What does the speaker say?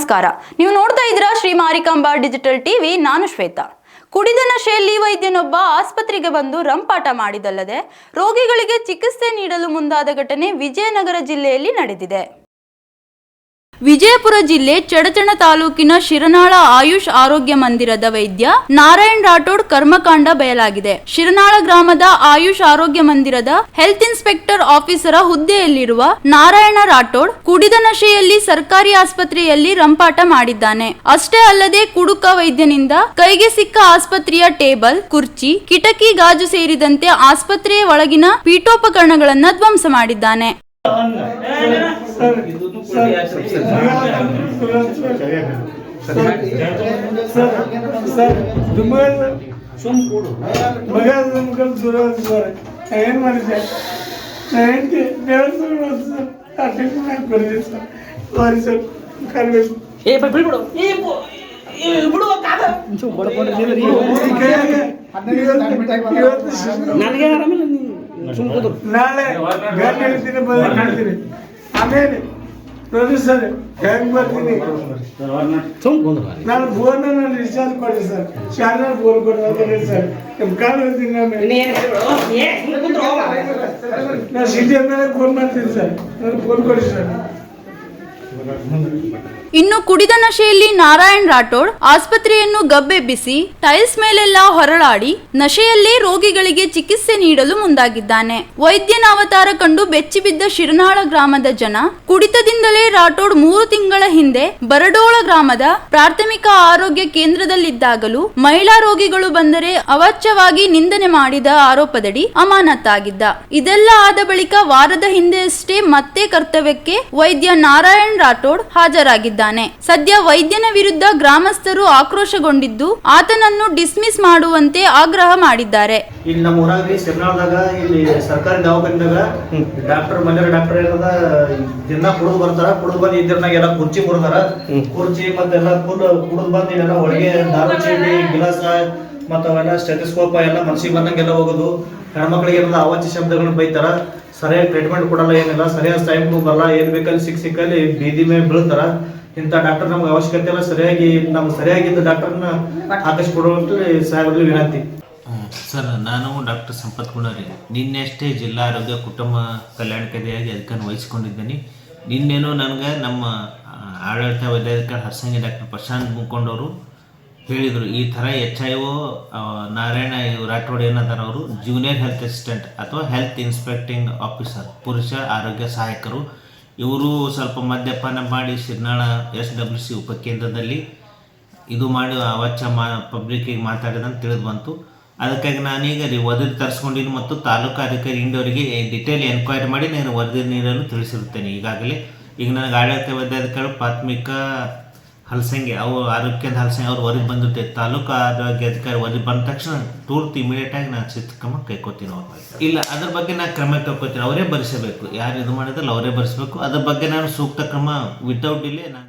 ನಮಸ್ಕಾರ. ನೀವು ನೋಡ್ತಾ ಇದ್ದೀರಾ ಶ್ರೀ ಮಾರಿಕಾಂಬಾ ಡಿಜಿಟಲ್ ಟಿವಿ. ನಾನು ಶ್ವೇತಾ. ಕುಡಿದ ನಶೆಯಲ್ಲಿ ವೈದ್ಯನೊಬ್ಬ ಆಸ್ಪತ್ರೆಗೆ ಬಂದು ರಂಪಾಟ ಮಾಡಿದಲ್ಲದೆ ರೋಗಿಗಳಿಗೆ ಚಿಕಿತ್ಸೆ ನೀಡಲು ಮುಂದಾದ ಘಟನೆ ವಿಜಯನಗರ ಜಿಲ್ಲೆಯಲ್ಲಿ ನಡೆದಿದೆ. ವಿಜಯಪುರ ಜಿಲ್ಲೆ ಚಡಚಣ ತಾಲೂಕಿನ ಶಿರನಾಳ ಆಯುಷ್ ಆರೋಗ್ಯ ಮಂದಿರದ ವೈದ್ಯ ನಾರಾಯಣ್ ರಾಠೋಡ್ ಕರ್ಮಕಾಂಡ ಬಯಲಾಗಿದೆ. ಶಿರನಾಳ ಗ್ರಾಮದ ಆಯುಷ್ ಆರೋಗ್ಯ ಮಂದಿರದ ಹೆಲ್ತ್ ಇನ್ಸ್ಪೆಕ್ಟರ್ ಆಫೀಸರ ಹುದ್ದೆಯಲ್ಲಿರುವ ನಾರಾಯಣ ರಾಠೋಡ್ ಕುಡಿದ ನಶೆಯಲ್ಲಿ ಸರ್ಕಾರಿ ಆಸ್ಪತ್ರೆಯಲ್ಲಿ ರಂಪಾಟ ಮಾಡಿದ್ದಾನೆ. ಅಷ್ಟೇ ಅಲ್ಲದೆ ಕುಡುಕ ವೈದ್ಯನಿಂದ ಕೈಗೆ ಸಿಕ್ಕ ಆಸ್ಪತ್ರೆಯ ಟೇಬಲ್, ಕುರ್ಚಿ, ಕಿಟಕಿ ಗಾಜು ಸೇರಿದಂತೆ ಆಸ್ಪತ್ರೆಯ ಒಳಗಿನ ಪೀಠೋಪಕರಣಗಳನ್ನ ಧ್ವಂಸ ಮಾಡಿದ್ದಾನೆ. ಮಗ ನಮ್ಗೆ ದೂರ ಸರ್ ಏನು ಮಾಡಿದ್ದೆ ಹೆಂಡತಿ ಸರ್ ಸರ್ ಸಾರಿ ಸರ್ ಕರಿಬೇಕು ಏ ಬಿಡ್ಬಿಡು ಏ ಬು- ಏ ಬಿಡು ಕಾದ ನನಗೆ ಆರಾಮಿಲ್ಲ ನೀನು ಸುಮ್ ಕೂತ್ರು ನಾಳೆ ಬೇರೆ ಹೇಳ್ತೀನಿ ಬಂದು ಕಾಣ್ತೀನಿ ಆಮೇಲೆ ನೋಡಿ ಸರ್ ಹೆಂಗ್ ಬರ್ತೀನಿ? ನಾನು ಫೋನ್ ನಾನು ರಿಚಾರ್ಜ್ ಕೊಡಿ ಸರ್. ಚಾನಲ್ ಫೋನ್ ಕೊಡಿ ಅದರಲ್ಲಿ ಸರ್. ನಿಮ್ ಕಾಲ್ ಹೇಳ್ತೀನಿ ನಾನು. ನಾನು ಸಿಟಿ ಮೇಲೆ ಫೋನ್ ಮಾಡ್ತೀನಿ ಸರ್. ನಾನು ಫೋನ್ ಕೊಡಿ ಸರ್. ಇನ್ನು ಕುಡಿದ ನಶೆಯಲ್ಲಿ ನಾರಾಯಣ್ ರಾಠೋಡ್ ಆಸ್ಪತ್ರೆಯನ್ನು ಗಬ್ಬೆಬ್ಬಿಸಿ ಟೈಲ್ಸ್ ಮೇಲೆಲ್ಲ ಹೊರಳಾಡಿ ನಶೆಯಲ್ಲೇ ರೋಗಿಗಳಿಗೆ ಚಿಕಿತ್ಸೆ ನೀಡಲು ಮುಂದಾಗಿದ್ದಾನೆ. ವೈದ್ಯನ ಅವತಾರ ಕಂಡು ಬೆಚ್ಚಿಬಿದ್ದ ಶಿರನಾಳ ಗ್ರಾಮದ ಜನ ಕುಡಿತದಿಂದಲೇ ರಾಠೋಡ್ ಮೂರು ತಿಂಗಳ ಹಿಂದೆ ಬರಡೋಳ ಗ್ರಾಮದ ಪ್ರಾಥಮಿಕ ಆರೋಗ್ಯ ಕೇಂದ್ರದಲ್ಲಿದ್ದಾಗಲೂ ಮಹಿಳಾ ರೋಗಿಗಳು ಬಂದರೆ ಅವಾಚ್ಯವಾಗಿ ನಿಂದನೆ ಮಾಡಿದ ಆರೋಪದಡಿ ಅಮಾನತ್ತಾಗಿದ್ದ ಇದೆಲ್ಲ ಆದ ಬಳಿಕ ವಾರದ ಹಿಂದೆಯಷ್ಟೇ ಮತ್ತೆ ಕರ್ತವ್ಯಕ್ಕೆ ವೈದ್ಯ ನಾರಾಯಣ್ ರಾಠೋಡ್ ಹಾಜರಾಗಿದ್ದಾನೆ ಸದ್ಯ ವೈದ್ಯನ ವಿರುದ್ಧ ಗ್ರಾಮಸ್ಥರು ಆಕ್ರೋಶಗೊಂಡಿದ್ದು ಆತನನ್ನು ಡಿಸ್ಮಿಸ್ ಮಾಡುವಂತೆ ಆಗ್ರಹ ಮಾಡಿದ್ದಾರೆ. ಇಲ್ಲಿ ನಮ್ಮ ಊರಾಗ್ರಿ ಸೆಮಿನಾರ್ದಾಗ ಇಲ್ಲಿ ಸರ್ಕಾರಿ ದವಾಖಾನಿದಾಗ ಡಾಕ್ಟರ್ ಮನೆಯ ಡಾಕ್ಟರ್ ಏನದ ದಿನ ಕುಡಿದು ಬರ್ತಾರ ಕುಡಿದು ಬಂದು ಇದ್ರನಾಗ ಎಲ್ಲ ಕುರ್ಚಿ ಮುರಿದಾರ. ಕುರ್ಚಿ ಮತ್ತೆಲ್ಲ ಕುಡ್ ಕುಡಿದು ಬಂದು ಇಲ್ಲೆಲ್ಲ ಒಳಗೆ ದಾರು ಚೀಟಿ ಗಿಲಾಸ ಮತ್ತು ಅವೆಲ್ಲ ಸ್ಟೆಥಿಸ್ಕೋಪ ಎಲ್ಲ ಮನಸ್ಸಿಗೆ ಬಂದಂಗೆಲ್ಲ ಹೋಗೋದು. ಹೆಣ್ಮಕ್ಳಿಗೆ ಎಲ್ಲ ಅವಾಚ್ಯ ಶಬ್ದಗಳನ್ನ ಬೈತಾರ. ಸರಿಯಾಗಿ ಟ್ರೀಟ್ಮೆಂಟ್ ಕೊಡಲ್ಲ ಏನಿಲ್ಲ ಸರಿಯಾದ ಟೈಮ್ಗೂ ಬರಲ್ಲ ಏನು ಬೇಕಲ್ಲಿ ಸಿಕ್ಕ ಸಿಕ್ಕಲ್ಲಿ ಬೀದಿ ಮೇಲೆ ಬೀಳ್ತಾರ. ಇಂಥ ಡಾಕ್ಟರ್ ನಮ್ಗೆ ಅವಶ್ಯಕತೆ ಇಲ್ಲ. ಸರಿಯಾಗಿ ನಮ್ಗೆ ಸರಿಯಾಗಿದ್ದ ಡಾಕ್ಟರ್ನ ಹಾಕಿಸ್ಕೊಡುವಂತ ಸಾಹೇಬ್ರಿಗೆ ವಿನಂತಿ. ಸರ್, ನಾನು ಡಾಕ್ಟರ್ ಸಂಪತ್ ಕುಣಾರಿ ನಿನ್ನೆ ಅಷ್ಟೇ ಜಿಲ್ಲಾ ಆರೋಗ್ಯ ಕುಟುಂಬ ಕಲ್ಯಾಣ ಕದೆಯಾಗಿ ಅದಕ್ಕನ್ನು ವಹಿಸ್ಕೊಂಡಿದ್ದೀನಿ. ನಿನ್ನೇನು ನನಗೆ ನಮ್ಮ ಆಡಳಿತ ವೈದ್ಯಾಧಿಕಾರಿ ಹರ್ಸಂಗಿ ಡಾಕ್ಟರ್ ಪ್ರಶಾಂತ್ ಮುಕೊಂಡವರು ಹೇಳಿದರು, ಈ ಥರ H I O Narayana Rathod ಏನದಾರ ಅವರು ಜೂನಿಯರ್ ಹೆಲ್ತ್ ಅಸಿಸ್ಟೆಂಟ್ ಅಥವಾ ಹೆಲ್ತ್ ಇನ್ಸ್ಪೆಕ್ಟಿಂಗ್ ಆಫೀಸರ್ ಪುರುಷ ಆರೋಗ್ಯ ಸಹಾಯಕರು ಇವರು ಸ್ವಲ್ಪ ಮದ್ಯಪಾನ ಮಾಡಿ ಶಿರ್ನಾಳ ಎಸ್ ಡಬ್ಲ್ಯೂ ಸಿ ಉಪಕೇಂದ್ರದಲ್ಲಿ ಇದು ಮಾಡಿ ಅವಚ್ಚ ಮಾ ಪಬ್ಲಿಕ್ಕಿಗೆ ಮಾತಾಡಿದಂತ ತಿಳಿದು ಬಂತು. ಅದಕ್ಕಾಗಿ ನಾನೀಗ ರೀ ವರದಿ ತರಿಸ್ಕೊಂಡಿನಿ ಮತ್ತು ತಾಲೂಕು ಅಧಿಕಾರಿ ಇಂಡೋರಿಗೆ ಡಿಟೇಲ್ ಎನ್ಕ್ವೈರಿ ಮಾಡಿ ನಾನು ವರದಿ ನೀಡಲು ತಿಳಿಸಿರುತ್ತೇನೆ. ಈಗಾಗಲೇ ಈಗ ನನಗೆ ಆಡಳಿತ ವೈದ್ಯಾಧಿಕಾರಿ ಪ್ರಾಥಮಿಕ ಹಲಸಂಗಿ, ಅವು ಆರೋಗ್ಯದ ಹಲಸಂಗಿ ಅವ್ರು ಹೊರಗೆ ಬಂದಿರುತ್ತೆ ತಾಲೂಕು ಆರೋಗ್ಯ ಅಧಿಕಾರಿ ಹೊರಗೆ ಬಂದ ತಕ್ಷಣ ತೂರ್ತಿ ಇಮಿಡಿಯೇಟ್ ಆಗಿ ನಾನು ಶಿಸ್ತು ಕ್ರಮ ಕೈಕೋತೀನಿ ಅವ್ರ ಇಲ್ಲ, ಅದ್ರ ಬಗ್ಗೆ ನಾನು ಕ್ರಮ ಕೈಕೋತೀನಿ ಅವರೇ ಭರಿಸಬೇಕು ಯಾರು ಇದು ಮಾಡಿದ್ರಲ್ಲ ಅವರೇ ಭರಿಸಬೇಕು ಅದ್ರ ಬಗ್ಗೆ ನಾನು ಸೂಕ್ತ ಕ್ರಮ ವಿತೌಟ್ ಡಿಲೇ ನಾನು